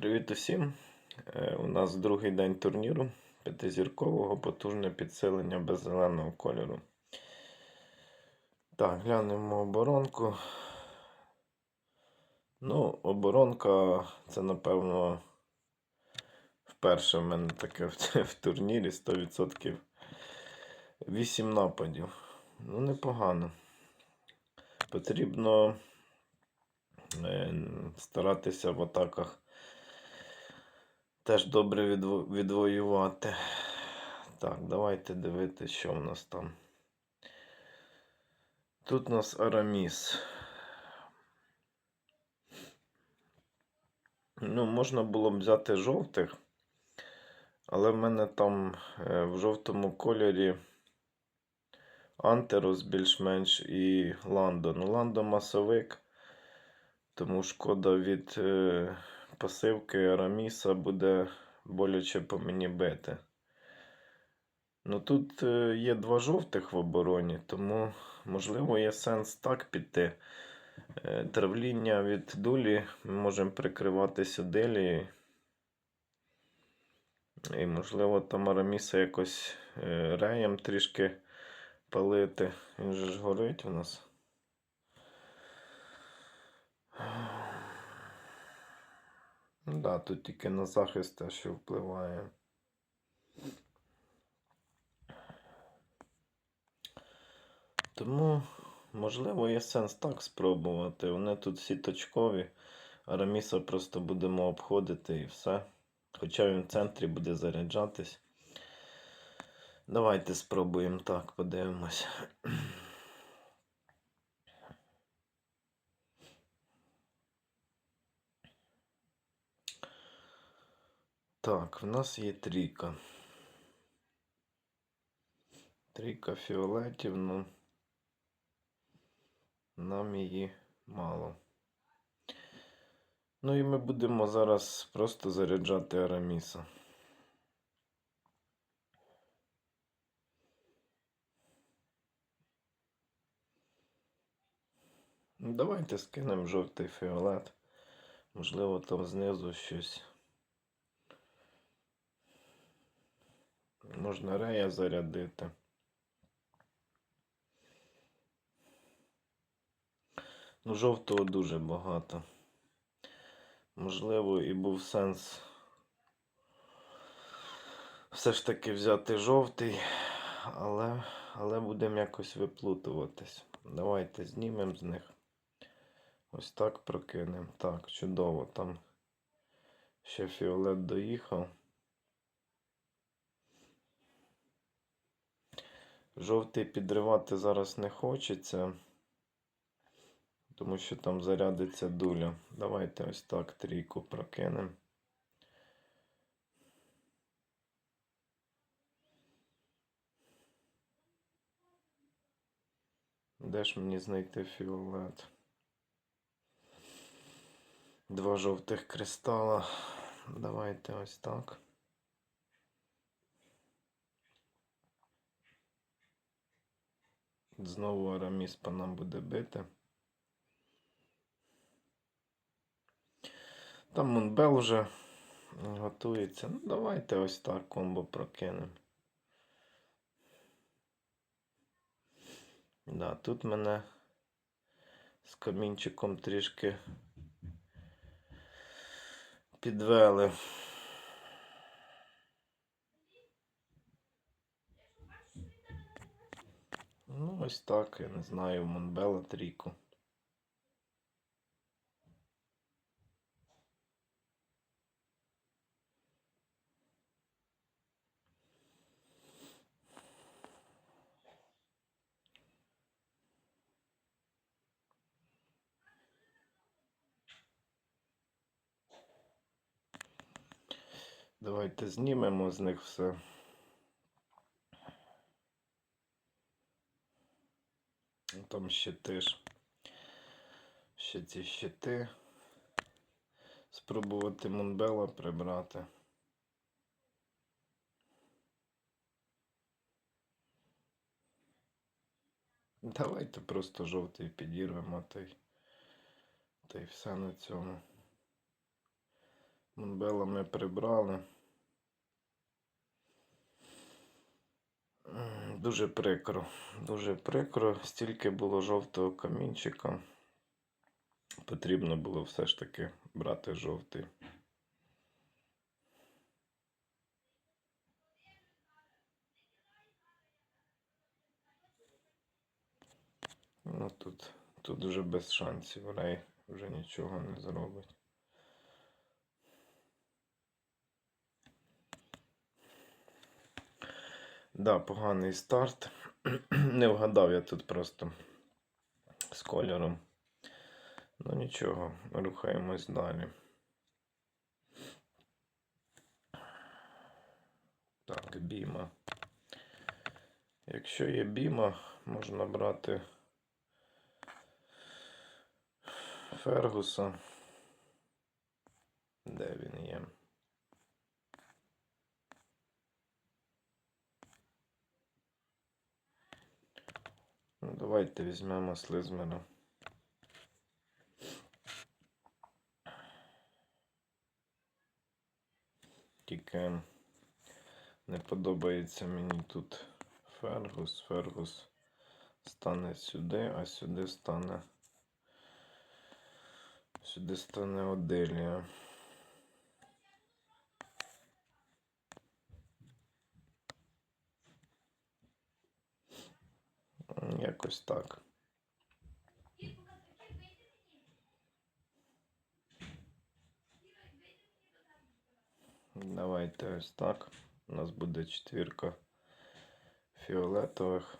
Привіт усім! Е, У нас другий день турніру п'ятизіркового потужне підсилення без зеленого кольору. Так, глянемо оборонку. Ну, оборонка це, напевно, вперше в мене таке в, турнірі 100%. 8 нападів. Ну, непогано. Потрібно е, старатися в атаках теж добре відво- відвоювати. Так, давайте дивитися, що в нас там. Тут у нас Араміс. Ну, можна було б взяти жовтих, але в мене там е, в жовтому кольорі Антерос більш-менш і Ландо. Ну, Ландо масовик, тому шкода від е, пасивки Араміса буде боляче по мені бити. Ну тут е, є два жовтих в обороні, тому можливо є сенс так піти. Е, Травління від дулі ми можемо прикривати сюди. І, можливо, там Араміса якось е, реєм трішки палити. Він же ж горить у нас. Ну да, тут тільки на захист те, що впливає. Тому, можливо, є сенс так спробувати. Вони тут всі точкові. Араміса просто будемо обходити і все. Хоча він в центрі буде заряджатись. Давайте спробуємо так, подивимось. Так, в нас є трійка. Трійка фіолетів, ну нам її мало. Ну і ми будемо зараз просто заряджати Араміса. Ну, Давайте скинемо жовтий фіолет. Можливо, там знизу щось. Можна рея зарядити. Ну, жовтого дуже багато. Можливо, і був сенс все ж таки взяти жовтий, але, але будемо якось виплутуватись. Давайте знімемо з них. Ось так прокинемо. Так, чудово. Там ще фіолет доїхав. Жовтий підривати зараз не хочеться, тому що там зарядиться дуля. Давайте ось так трійку прокинемо. Де ж мені знайти фіолет? Два жовтих кристала. Давайте ось так. Знову Араміс по нам буде бити. Там Мунбел вже готується. Ну, давайте ось так комбо прокинемо. Да, тут мене з камінчиком трішки підвели. Ну, ось так, я не знаю, Монбела трійку. Давайте знімемо з них все. Ну, Там щити ж. Ще ці щити. Спробувати Монбела прибрати. Давайте просто жовтий підірвемо та й, та й все на цьому. Бела ми прибрали. Дуже прикро. Дуже прикро. Стільки було жовтого камінчика. Потрібно було все ж таки брати жовтий. Ну тут, тут вже без шансів. Рей вже нічого не зробить. Да, поганий старт. Не вгадав я тут просто з кольором. Ну нічого, рухаємось далі. Так, біма. Якщо є біма, можна брати Фергуса. 9. Ну, давайте візьмемо слизмера. Тільки не подобається мені тут Фергус. Фергус стане сюди, а сюди стане. Сюди стане Оделія. Якось так. Давайте ось так. У нас буде четвірка фіолетових.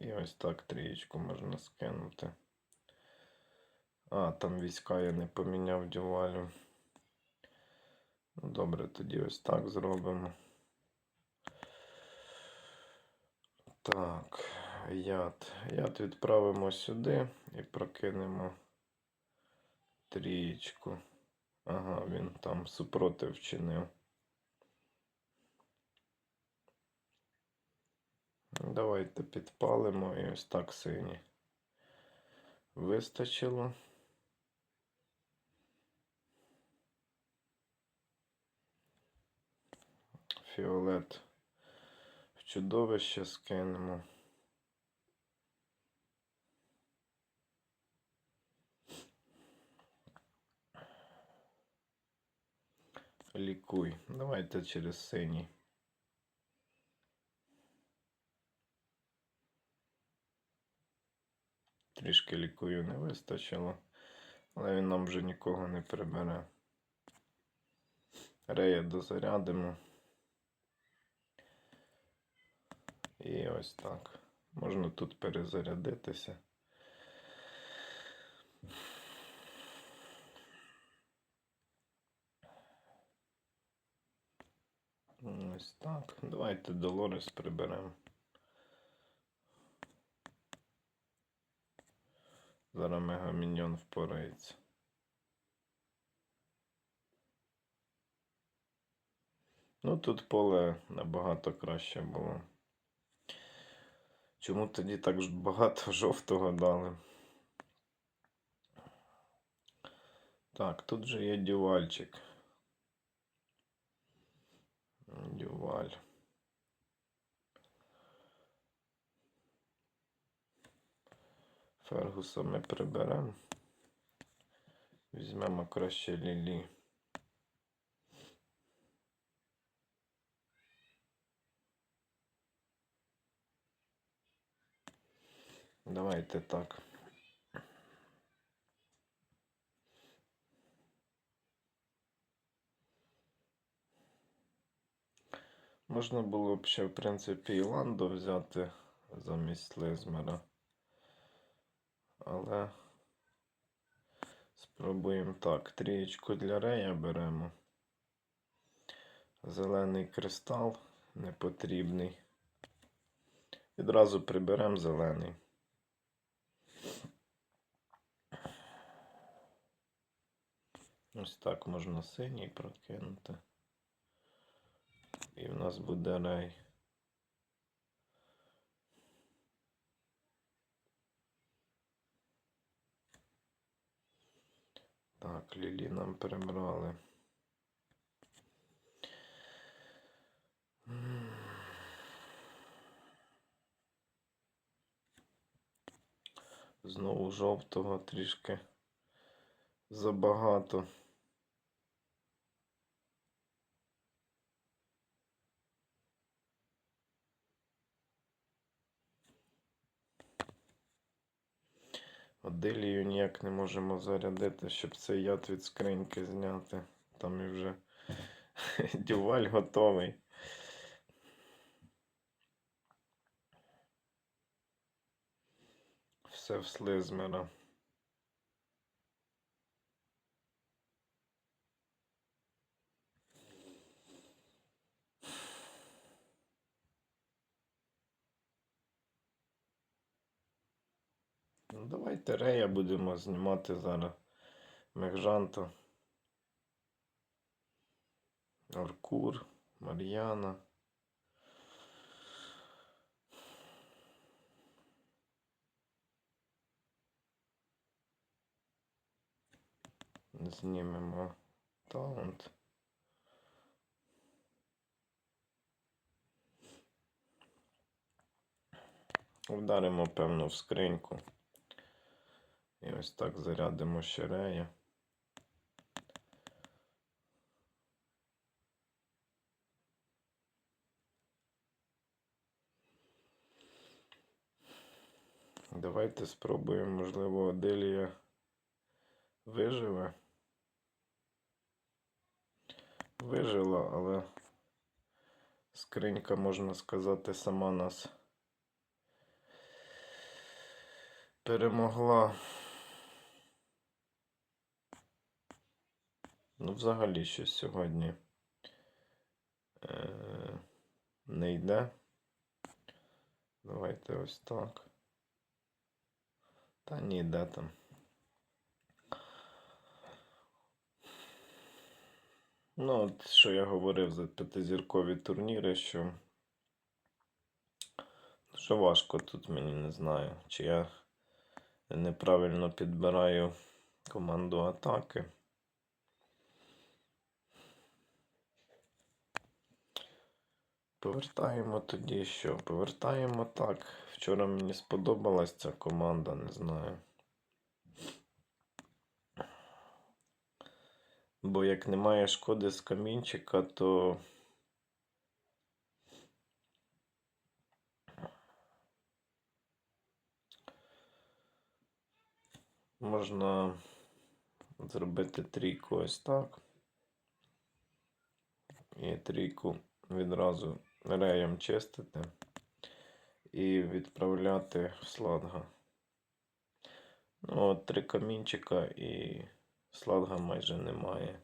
І ось так трієчку можна скинути. А, там війська я не поміняв дювалю. Добре, тоді ось так зробимо. Так, яд. Яд відправимо сюди і прокинемо трієчку. Ага, він там супротив вчинив. Давайте підпалимо і ось так сині. Вистачило. Фіолет в чудовище скинемо. Лікуй. Давайте через синій. Трішки лікую не вистачило, але він нам вже нікого не прибере. Рея дозарядимо. І ось так. Можна тут перезарядитися. Ось так. Давайте Долорес приберемо. Зараз мегаміньон впорається. Ну, тут поле набагато краще було. Чому тоді так багато жовтого дали? Так, тут же є дювальчик. Дюваль. Фергуса ми приберемо. Візьмемо краще лілі. Давайте так. Можна було б ще, в принципі, і Ландо взяти замість Лизмера. Але спробуємо так. Трієчку для Рея беремо. Зелений кристал непотрібний. Відразу приберемо зелений. Ось так можна синій прокинути. І в нас буде рай. Так, лілі нам прибрали. Знову жовтого трішки забагато. Оделію ніяк не можемо зарядити, щоб цей яд від скриньки зняти. Там і вже дюваль готовий. Все в слизмера. Ну, давайте Рея будемо знімати зараз. Мехжанта. Аркур, Мар'яна. Знімемо таунт. Вдаримо, певно, в скриньку. І ось так зарядимо ще рея. Давайте спробуємо, можливо, Аделія виживе. Вижила, але скринька, можна сказати, сама нас перемогла. Ну, взагалі щось сьогодні е, не йде. Давайте ось так. Та ні, йде там. Ну, от що я говорив за п'ятизіркові турніри, що дуже важко тут мені не знаю, чи я неправильно підбираю команду атаки. Повертаємо тоді що? Повертаємо так. Вчора мені сподобалась ця команда, не знаю. Бо як немає шкоди з камінчика, то можна зробити трійку ось так. І трійку відразу реєм чистити і відправляти в сладга. Ну, от три камінчика і сладга майже немає.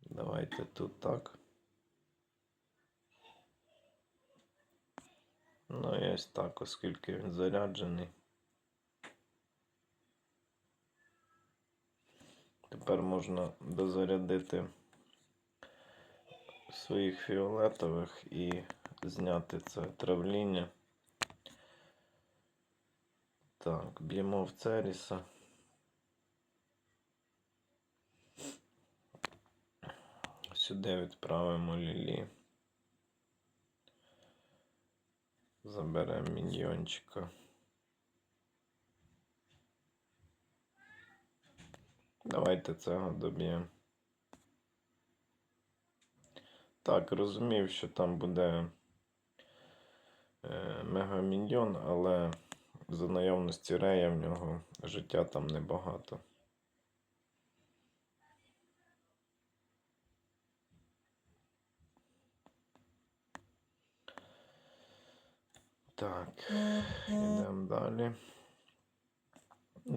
Давайте тут так. Ну і ось так, оскільки він заряджений. Тепер можна дозарядити своїх фіолетових і зняти це травління. Так, б'ємо в Церіса. Сюди відправимо Лілі. Заберемо міньйончика. Давайте цього доб'ємо. Так, розумів, що там буде е, мегаміньйон, але за наявності рея в нього життя там небагато. Так, йдемо далі.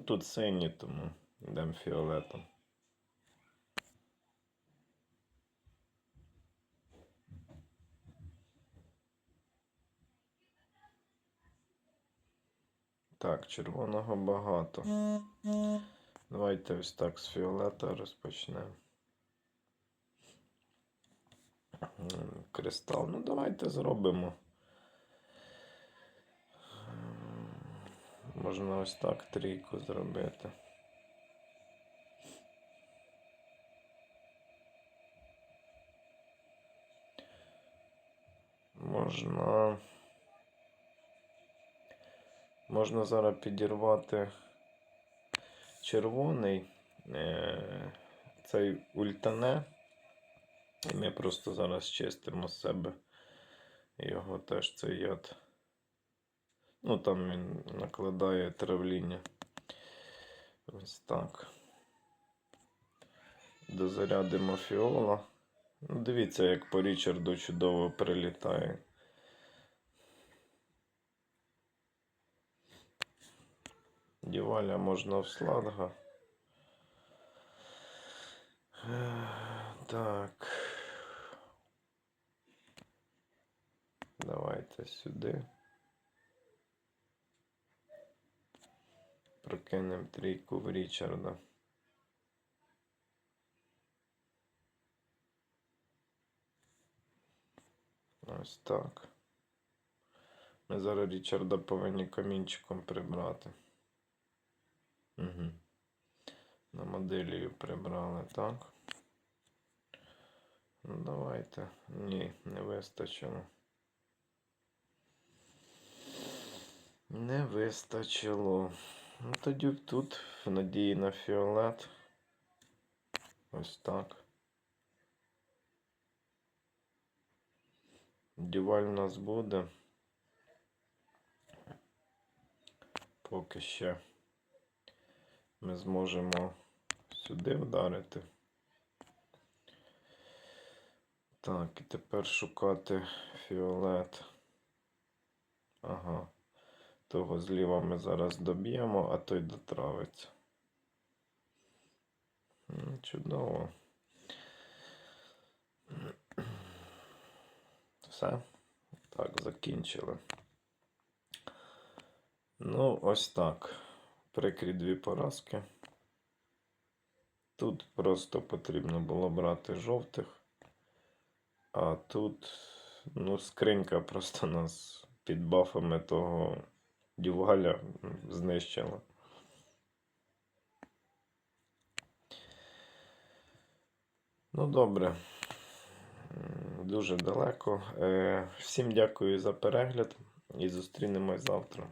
Тут сині, тому йдемо фіолетом. Так, червоного багато. Давайте ось так з фіолета розпочнемо. Кристал. Ну, давайте зробимо. Можна ось так трійку зробити. Можна Можна зараз підірвати червоний. Е, цей ультане. І ми просто зараз чистимо з себе його теж цей яд. Ну, там він накладає травління. Ось так. Дозарядимо фіола. Ну, дивіться, як по Річарду чудово прилітає. Діваля можна в сладга. Так. Давайте сюди. Прокинемо трійку в Річарда. Ось так. Ми зараз Річарда повинні камінчиком прибрати. Угу. На моделію прибрали, так. Ну, давайте. Ні, не вистачило. Не вистачило. Ну, тоді тут в надії на фіолет. Ось так. Дюваль у нас буде. Поки ще ми зможемо сюди вдарити. Так, і тепер шукати фіолет. Ага. Того зліва ми зараз доб'ємо, а той дотравиться. Чудово. Все. Так, закінчили. Ну, ось так. Прикрі дві поразки. Тут просто потрібно було брати жовтих. А тут, ну, скринька просто нас під бафами того дюваля знищила. Ну, добре. Дуже далеко. Е, Всім дякую за перегляд і зустрінемось завтра.